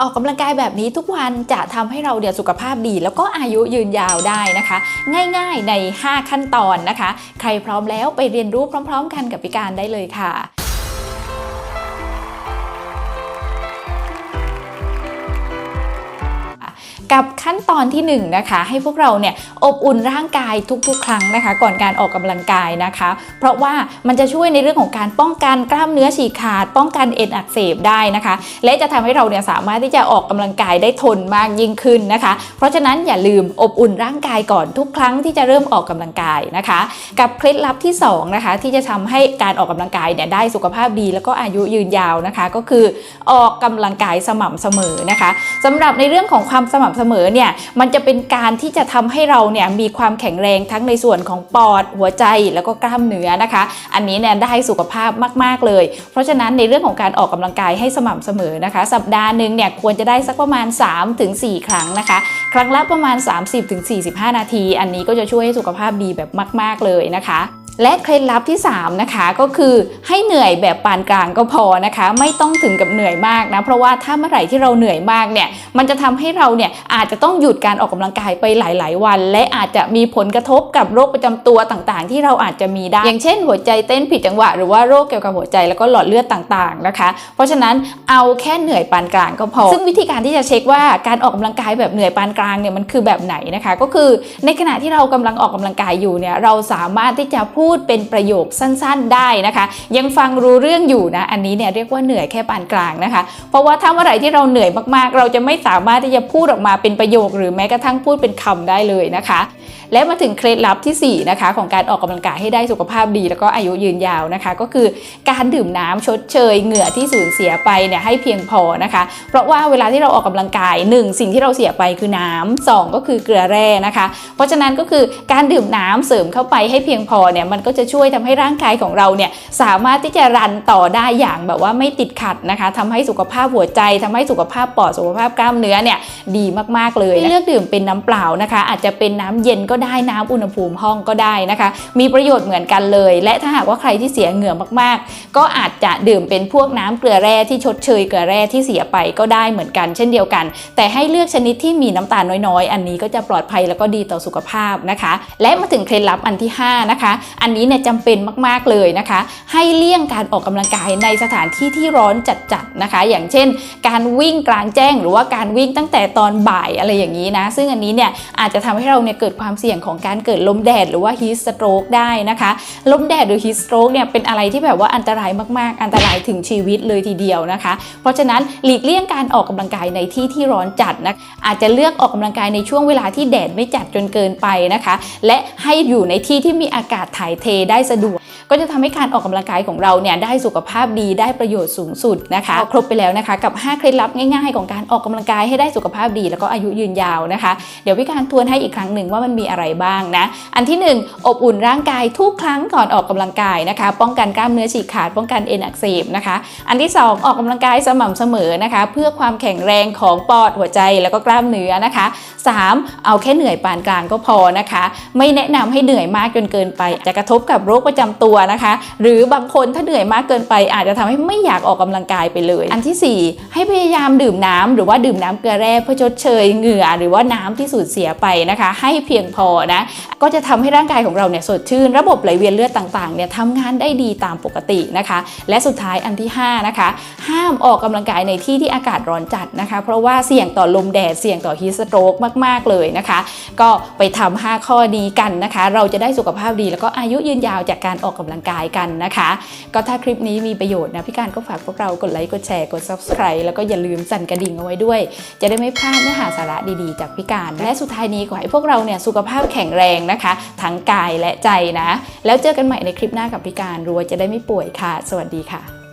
ออกกำลังกายแบบนี้ทุกวันจะทำให้เราเดี๋ยวสุขภาพดี แล้วก็อายุยืนยาวได้นะคะ ง่ายๆใน 5 ขั้นตอนนะคะ ใครพร้อมแล้วไปเรียนรู้พร้อม ๆ กันกับพิการได้เลยค่ะ กับขั้นตอนที่1นงนะคะให้พวกเราเนี่ยอบอุ่นร่างกายทุกๆ ครั้งนะคะ ก่อนการออกกำลังกายนะคะ เพราะว่ามันจะช่วยในเรื่องของการป้องกันกล้ามเนื้อฉีกขาด ป้องกันเอ็นอักเสบได้นะคะ และจะทำให้เราเนี่ยสามารถที่จะออกกำลังกายได้ทนมากยิ่งขึ้นนะคะ เพราะฉะนั้นอย่าลืมอบอุ่นร่างกายก่อนทุกครั้งที่จะเริ่มออกกำลังกายนะคะ กับเคล็ดลับที่สองนะคะที่จะทำให้การออกกำลังกายเนี่ยได้สุขภาพดี แล้วก็อายุยืนยาวนะคะ ก็คือออกกำลังกายสม่ำเสมอนะคะสำหรับในเรื่องของความสม่ำเสมอเนี่ยมันจะเป็นการที่จะทำให้เราเนี่ยมีความแข็งแรงทั้งในส่วนของปอดหัวใจแล้วก็กล้ามเนื้อนะคะ อันนี้เนี่ยได้สุขภาพมาก ๆ เลย เพราะฉะนั้นในเรื่องของการออกกำลังกายให้สม่ำเสมอนะคะ สัปดาห์หนึ่งเนี่ยควรจะได้สักประมาณ 3-4 ครั้งนะคะ ครั้งละประมาณ 30-45 นาที อันนี้ก็จะช่วยให้สุขภาพดีแบบมาก ๆ เลยนะคะ และเคล็ดลับที่ 3 นะคะก็คือให้เหนื่อยแบบปานกลางก็พอนะคะ ไม่ต้องถึงกับเหนื่อยมากนะ เพราะว่าถ้าเมื่อไหร่ที่เราเหนื่อยมากเนี่ยมันจะทำให้เราเนี่ยอาจจะต้องหยุดการออกกำลังกายไปหลาย ๆ วัน และอาจจะมีผลกระทบกับโรคประจำตัวต่างๆ ที่เราอาจจะมีได้ อย่างเช่น หัวใจเต้นผิดจังหวะ หรือว่าโรคเกี่ยวกับหัวใจแล้วก็หลอดเลือดต่างๆนะคะ เพราะฉะนั้นเอาแค่เหนื่อยปานกลางก็พอ ซึ่งวิธีการที่จะเช็คว่าการออกกำลังกายแบบเหนื่อยปานกลางเนี่ยมันคือแบบไหนนะคะ ก็คือในขณะที่เรากำลังออกกำลังกายอยู่เนี่ยเราสามารถที่จะพูดูดเป็นประโยคสั้นๆได้นะคะ ยังฟังรู้เรื่องอยู่นะ อันนี้เนี่ยเรียกว่าเหนื่อยแค่ปานกลางนะคะ เพราะว่าถ้าเมื่อไหร่ที่เราเหนื่อยมากๆ เราจะไม่สามารถที่จะพูดออกมาเป็นประโยค หรือแม้กระทั่งพูดเป็นคำได้เลยนะคะ และมาถึงเคล็ดลับทีสี่4นะคะของการออกกำลังกายให้ได้สุขภาพดี แล้วก็อายุยืนยาวนะคะ ก็คือการดื่มน้ำชดเชยเหงื่อที่สูญเสียไปเนี่ยให้เพียงพอนะคะ เพราะว่าเวลาที่เราออกกำลังกาย 1 สิ่งที่เราเสียไปคือน้ำสองก็คือเกลือแร่นะคะ เพราะฉะนั้นก็คือการดื่มน้ำเสริมเข้าไปให้เพียงพอเนี่ยมันก็จะช่วยทำให้ร่างกายของเราเนี่ยสามารถที่จะรันต่อได้อย่างแบบว่าไม่ติดขัดนะคะทำให้สุขภาพหัวใจทำให้สุขภาพปอดสุขภาพกล้ามเนื้อเนี่ยดีมากๆเลยให้เลือกดื่มเป็นน้ำเปล่านะคะ อาจจะเป็นน้ำเย็นก็ได้น้ำอุณหภูมิห้องก็ได้นะคะ มีประโยชน์เหมือนกันเลย และถ้าหากว่าใครที่เสียเหงื่อมากๆ ก็อาจจะดื่มเป็นพวกน้ำเกลือแร่ที่ชดเชยเกลือแร่ที่เสียไปก็ได้เหมือนกัน เช่นเดียวกัน แต่ให้เลือกชนิดที่มีน้ำตาลน้อยๆ อันนี้ก็จะปลอดภัยแล้วก็ดีต่อสุขภาพนะคะ และมาถึงเคล็ดลับอันที่ห้านะคะอันนี้เนี่ยจำเป็นมากๆเลยนะคะ ให้เลี่ยงการออกกำลังกายในสถานที่ที่ร้อนจัดๆนะคะ อย่างเช่น การวิ่งกลางแจ้ง หรือว่าการวิ่งตั้งแต่ตอนบ่ายอะไรอย่างนี้นะ ซึ่งอันนี้เนี่ยอาจจะทำให้เราเนี่ยเกิดความเสี่ยงของการเกิดลมแดดหรือว่า heat stroke ได้นะคะ ลมแดดหรือ heat stroke เนี่ยเป็นอะไรที่แบบว่าอันตรายมากๆ อันตรายถึงชีวิตเลยทีเดียวนะคะ เพราะฉะนั้นหลีกเลี่ยงการออกกำลังกายในที่ที่ร้อนจัดนะอาจจะเลือกออกกำลังกายในช่วงเวลาที่แดดไม่จัดจนเกินไปนะคะ และให้อยู่ในที่ที่มีอากาศถ่ายเทได้สะดวก ก็จะทำให้การออกกำลังกายของเราเนี่ยได้สุขภาพดีได้ประโยชน์สูงสุดนะคะครบไปแล้วนะคะ กับ 5 เคล็ดลับง่ายๆ ของการออกกำลังกายให้ได้สุขภาพดีแล้วก็อายุยืนยาวนะคะ เดี๋ยวพี่การทวนให้อีกครั้งหนึ่งว่ามันมีอะไรบ้างนะ อันที่ 1 อบอุ่นร่างกายทุกครั้งก่อนออกกำลังกายนะคะ ป้องกันกล้ามเนื้อฉีกขาดป้องกันเอ็นอักเสบนะคะ อันที่ 2 ออกกำลังกายสม่ำเสมอนะคะ เพื่อความแข็งแรงของปอดหัวใจแล้วก็กล้ามเนื้อนะคะ 3. เอาแค่เหนื่อยปานกลางก็พอนะคะ ไม่แนะนำให้เหนื่อยมากจนเกินไปจะกระทบกับโรคประจำตัวนะคะ หรือบางคนถ้าเหนื่อยมากเกินไป อาจจะทำให้ไม่อยากออกกำลังกายไปเลย อันที่ 4 ให้พยายามดื่มน้ำหรือว่าดื่มน้ำเกลือแร่เพื่อชดเชยเหงื่อหรือว่าน้ำที่สูญเสียไปนะคะ ให้เพียงพอนะก็จะทำให้ร่างกายของเราเนี่ยสดชื่น ระบบไหลเวียนเลือดต่างๆเนี่ยทำงานได้ดีตามปกตินะคะ และสุดท้ายอันที่ 5 นะคะ ห้ามออกกำลังกายในที่ที่อากาศร้อนจัดนะคะ เพราะว่าเสี่ยงต่อลมแดดเสี่ยงต่อฮีสโตรกมาก ๆ เลยนะคะ ก็ไปทำ5ข้อนี้กันนะคะ เราจะได้สุขภาพดีแล้วก็อาายุยืนยาวจากการออกกำลังกายกันนะคะ ก็ถ้าคลิปนี้มีประโยชน์นะพี่การก็ฝากพวกเรากดไลค์กดแชร์กด subscribe แล้วก็อย่าลืมสั่นกระดิ่งเอาไว้ด้วย จะได้ไม่พลาดเนื้อหาสาระดีๆ จากพี่การ และสุดท้ายนี้ขอให้พวกเราเนี่ยสุขภาพแข็งแรงนะคะ ทั้งกายและใจนะ แล้วเจอกันใหม่ในคลิปหน้ากับพี่การรัวจะได้ไม่ป่วยค่ะ สวัสดีค่ะ